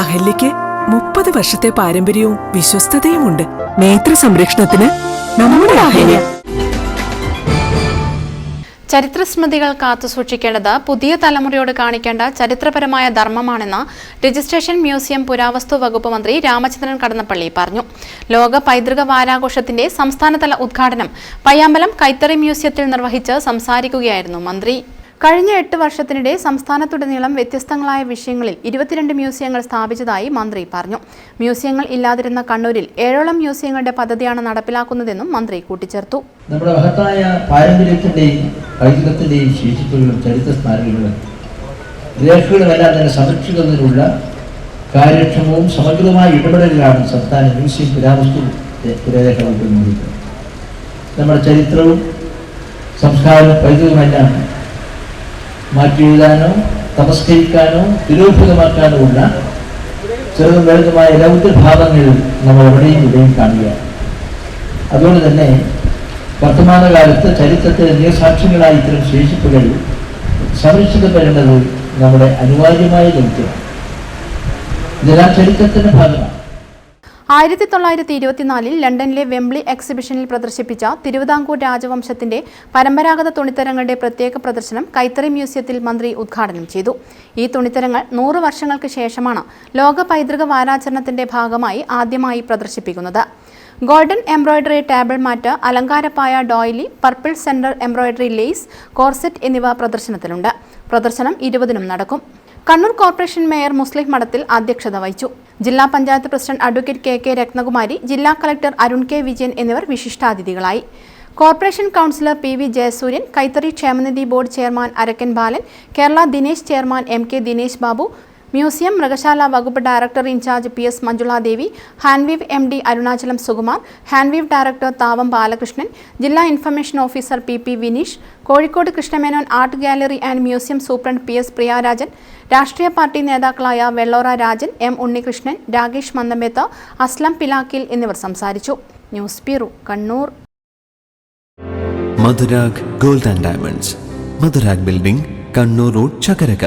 അഹല്യയ്ക്ക് മുപ്പത് വർഷത്തെ പാരമ്പര്യവും വിശ്വസ്തതയുമുണ്ട്. നേത്ര സംരക്ഷണത്തിന് നമ്മുടെ അഹല്യ. ചരിത്രസ്മൃതികൾ കാത്തുസൂക്ഷിക്കേണ്ടത് പുതിയ തലമുറയോട് കാണിക്കേണ്ട ചരിത്രപരമായ ധർമ്മമാണെന്ന് രജിസ്ട്രേഷൻ മ്യൂസിയം പുരാവസ്തു വകുപ്പ് മന്ത്രി രാമചന്ദ്രൻ കടന്നപ്പള്ളി പറഞ്ഞു. ലോക പൈതൃക വാരാഘോഷത്തിന്റെ സംസ്ഥാനതല ഉദ്ഘാടനം പയ്യാമ്പലം കൈത്തറി മ്യൂസിയത്തിൽ നിർവഹിച്ച് സംസാരിക്കുകയായിരുന്നു മന്ത്രി. കഴിഞ്ഞ എട്ട് വർഷത്തിനിടെ സംസ്ഥാനത്തുടനീളം വ്യത്യസ്തങ്ങളായ വിഷയങ്ങളിൽ ഇരുപത്തിരണ്ട് മ്യൂസിയങ്ങൾ സ്ഥാപിച്ചതായി മന്ത്രി പറഞ്ഞു. മ്യൂസിയങ്ങൾ ഇല്ലാതിരുന്ന കണ്ണൂരിൽ ഏഴോളം മ്യൂസിയങ്ങളുടെ പദ്ധതിയാണ് നടപ്പിലാക്കുന്നതെന്നും മന്ത്രി കൂട്ടിച്ചേർത്തു. നമ്മുടെ മഹത്തായ പാരമ്പര്യത്തിന്റെയും പൈതൃകത്തിന്റെയും ശേഷിപ്പുകളും ചരിത്ര സ്മാരകങ്ങളും രേഖകളുമെല്ലാം തന്നെ സംരക്ഷിക്കുന്നതിനുള്ള കാര്യക്ഷമവും സമഗ്രവുമായ ഇടപെടലിലാണ് സംസ്ഥാന മ്യൂസിയം പുരാവസ്തു പുരരേഖ വകുപ്പ് നമ്മുടെ ചരിത്രവും സംസ്കാരവും പൈതൃകമെല്ലാം മാറ്റിയെഴുതാനോ തമസ്കരിക്കാനോ തിരോഭിതമാക്കാനോ ഉള്ള ചെറുതും വലുതുമായ രൗദ്രഭാവങ്ങൾ നമ്മൾ എവിടെയും ഇവിടെയും കാണുകയാണ്. അതുകൊണ്ട് തന്നെ വർത്തമാനകാലത്ത് ചരിത്രത്തിലെ നിയസാക്ഷ്യങ്ങളായ ഇത്തരം ശേഷിപ്പുകൾ സംരക്ഷിക്കപ്പെടേണ്ടത് നമ്മുടെ അനിവാര്യമായ ദൗത്യമാണ് ഇതെല്ലാം ചരിത്രത്തിന്റെ ഭാഗമാണ്. ആയിരത്തി തൊള്ളായിരത്തി ഇരുപത്തിനാലിൽ ലണ്ടനിലെ വെംബ്ലി എക്സിബിഷനിൽ പ്രദർശിപ്പിച്ച തിരുവിതാംകൂർ രാജവംശത്തിന്റെ പരമ്പരാഗത തുണിത്തരങ്ങളുടെ പ്രത്യേക പ്രദർശനം കൈത്തറി മ്യൂസിയത്തിൽ മന്ത്രി ഉദ്ഘാടനം ചെയ്തു. ഈ തുണിത്തരങ്ങൾ നൂറ് വർഷങ്ങൾക്ക് ശേഷമാണ് ലോക പൈതൃക വാരാചരണത്തിന്റെ ഭാഗമായി ആദ്യമായി പ്രദർശിപ്പിക്കുന്നത്. Golden embroidery table mat അലങ്കാരപ്പായ doily purple centre embroidery lace corset എന്നിവ പ്രദർശനത്തിലുണ്ട്. പ്രദർശനം ഇരുപതിനും നടക്കും. കണ്ണൂർ കോർപ്പറേഷൻ മേയർ മുസ്ലിം മഠത്തിൽ അധ്യക്ഷത വഹിച്ചു. ജില്ലാ panchayat president advocate K K Ratnakumari ജില്ലാ കളക്ടർ അരുൺ കെ വിജയൻ എന്നിവർ വിശിഷ്ടാതിഥികളായി. Corporation councillor P V Jayasuryan കൈത്തറി ക്ഷേമനിധി board chairman Arakkan Balan Kerala Dinesh chairman M K Dinesh Babu museum മൃഗശാല വകുപ്പ് director in charge P S Manjuladevi Hanveev M D Arunachalam Sukumar Hanveev director Thavam Balakrishnan ജില്ലാ information officer P P Vineesh Kozhikode Krishna Menon art gallery and museum superintendent P S Priyarajan രാഷ്ട്രീയ party നേതാക്കളായ Vellora Rajan M Unnikrishnan Rakesh Mandametha Aslam Pilakkil എന്നിവർ സംസാരിച്ചു. News bureau Kannur. Madhurag gold and diamonds. Madhurag building Kannur road Chakarakal